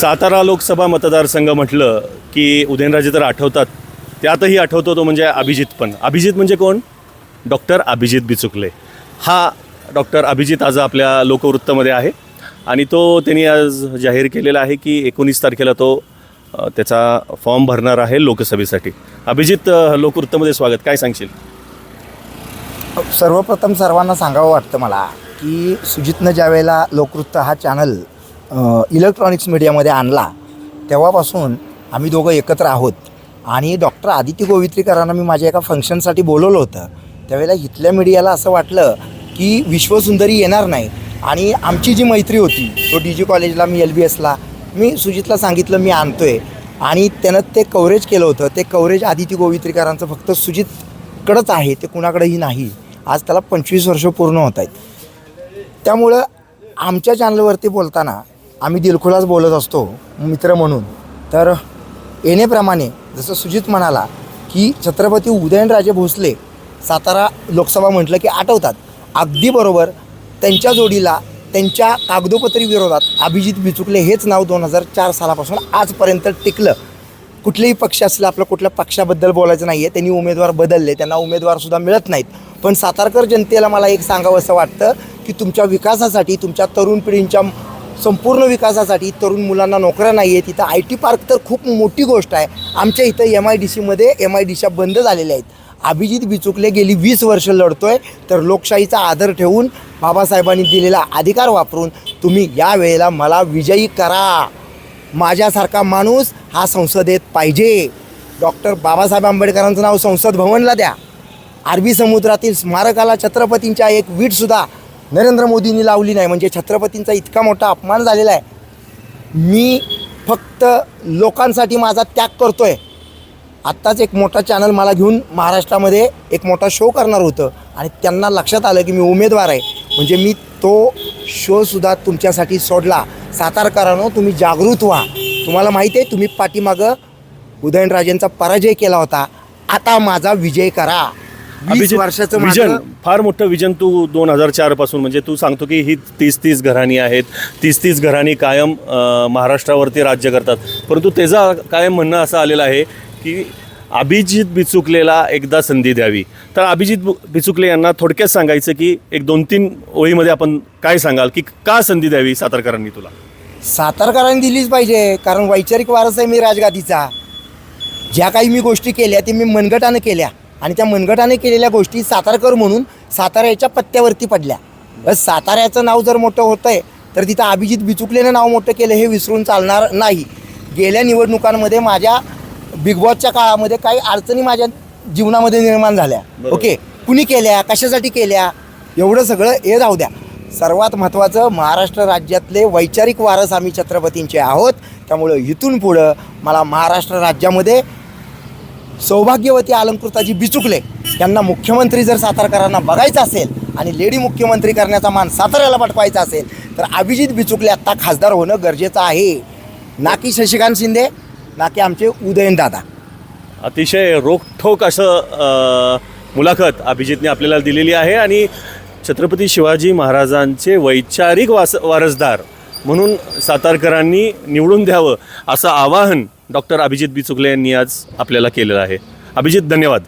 सातारा लोकसभा मतदारसंघ म्हटलं की उदयनराजे तर आठवतात. त्यातही आठवतो तो म्हणजे अभिजित पण. अभिजित म्हणजे कोण? डॉक्टर अभिजित बिचुकले. हा डॉक्टर अभिजित आज आपल्या लोकवृत्तमध्ये आहे आणि तो त्यांनी आज जाहीर केलेला आहे की एकोणीस तारखेला तो त्याचा फॉर्म भरणार आहे लोकसभेसाठी. अभिजित अ, लोकवृत्तमध्ये स्वागत. काय सांगशील? सर्वप्रथम सर्वांना सांगावं वाटतं मला की सुजितनं ज्यावेळेला लोकवृत्त हा चॅनल इलेक्ट्रॉनिक्स मीडियामध्ये आणला तेव्हापासून आम्ही दोघं एकत्र आहोत. आणि डॉक्टर आदित्य गोवित्रीकरांना मी माझ्या एका फंक्शनसाठी बोलवलं होतं. त्यावेळेला इथल्या मीडियाला असं वाटलं की विश्वसुंदरी येणार नाही. आणि आमची जी मैत्री होती तो डी जी कॉलेजला मी एल बी एसला मी सुजितला सांगितलं मी आणतो आहे आणि त्यानं ते कव्हरेज केलं होतं. ते कवरेज आदित्य गोवित्रीकरांचं फक्त सुजितकडंच आहे ते कुणाकडेही नाही. आज त्याला पंचवीस वर्ष पूर्ण होत आहेत. त्यामुळं आमच्या चॅनलवरती बोलताना आम्ही दिलखुलास बोलत असतो मित्र म्हणून. तर येणेप्रमाणे जसं सुजित म्हणाला की छत्रपती उदयनराजे भोसले सातारा लोकसभा म्हटलं की आठवतात. अगदी बरोबर त्यांच्या जोडीला त्यांच्या कागदोपत्री विरोधात अभिजित बिचुकले हेच नाव दोन हजार चार सालापासून आजपर्यंत टिकलं. कुठलेही पक्ष असले आपलं कुठल्या पक्षाबद्दल बोलायचं नाही आहे त्यांनी उमेदवार बदलले त्यांना उमेदवारसुद्धा मिळत नाहीत. पण सातारकर जनतेला मला एक सांगावं असं वाटतं की तुमच्या विकासासाठी तुमच्या तरुण पिढींच्या संपूर्ण विकासासाठी तरुण मुलांना नोकऱ्या नाही आहेत. तिथं आय टी पार्क तर खूप मोठी गोष्ट आहे. आमच्या इथं एम आय डी सीमध्ये एम आय डी सी बंद झालेल्या आहेत. अभिजित बिचुकले गेली वीस वर्ष लढतोय. तर लोकशाहीचा आदर ठेवून बाबासाहेबांनी दिलेला अधिकार वापरून तुम्ही या वेळेला मला विजयी करा. माझ्यासारखा माणूस हा संसदेत पाहिजे. डॉक्टर बाबासाहेब आंबेडकरांचं नाव संसद भवनला द्या. अरबी समुद्रातील स्मारकाला छत्रपतींच्या एक वीटसुद्धा नरेंद्र मोदींनी लावली नाही म्हणजे छत्रपतींचा इतका मोठा अपमान झालेला आहे. मी फक्त लोकांसाठी माझा त्याग करतो आहे आत्ताच एक मोठा चॅनल मला घेऊन महाराष्ट्रामध्ये एक मोठा शो करणार होतं. आणि त्यांना लक्षात आलं की मी उमेदवार आहे. म्हणजे मी तो शोसुद्धा तुमच्यासाठी सोडला. सातारकरांनो तुम्ही जागृत व्हा. तुम्हाला माहिती आहे तुम्ही पाठीमागं उदयनराजेंचा पराजय केला होता. आता माझा विजय करा. वीस अभिजित वर्षाचं विजन माझं फार मोठं विजन तू दोन हजार चारपासून म्हणजे तू सांगतो की ही तीस तीस घराणी आहेत. तीस तीस घराणी कायम अ, महाराष्ट्रावरती राज्य करतात. परंतु त्याचा कायम म्हणणं असं आलेलं आहे की अभिजित बिचुकलेला एकदा संधी द्यावी. तर अभिजित बु- बिचुकले यांना थोडक्यात सांगायचं की एक दोन तीन ओळीमध्ये आपण काय सांगाल? की का संधी द्यावी सातारकरांनी तुला? सातारकरांनी दिलीच पाहिजे कारण वैचारिक वारस आहे मी राजगादीचा. ज्या काही मी गोष्टी केल्या ते मी मनगटानं केल्या. आणि त्या मनगटाने केलेल्या गोष्टी सातारकर म्हणून साताऱ्याच्या पत्त्यावरती पडल्या. बस साताऱ्याचं नाव जर मोठं होतं आहे तर तिथं अभिजित बिचुकलेनं नाव मोठं केलं हे विसरून चालणार नाही. गेल्या निवडणुकांमध्ये माझ्या बिग बॉसच्या काळामध्ये काही अडचणी माझ्या जीवनामध्ये निर्माण झाल्या. ओके? कुणी केल्या? कशासाठी केल्या? एवढं सगळं हे राहू द्या. सर्वात महत्त्वाचं महाराष्ट्र राज्यातले वैचारिक वारस आम्ही छत्रपतींचे आहोत. त्यामुळं इथून पुढं मला महाराष्ट्र राज्यामध्ये सौभाग्यवती अलंकृताजी बिचुकले यांना मुख्यमंत्री जर सातारकरांना बघायचं असेल आणि लेडी मुख्यमंत्री करण्याचा मान साताऱ्याला पटवायचा असेल तर अभिजित बिचुकले आत्ता खासदार होणं गरजेचं आहे. ना की शशिकांत शिंदे ना की आमचे उदयनदादा अतिशय रोखठोक असं मुलाखत अभिजितने आपल्याला दिलेली आहे आणि छत्रपती शिवाजी महाराजांचे वैचारिक वास वारसदार म्हणून सातारकरांनी निवडून द्यावं असं आवाहन डॉक्टर अभिजित बिचुकले यांनी आज आपल्याला केलेलं आहे. अभिजित धन्यवाद.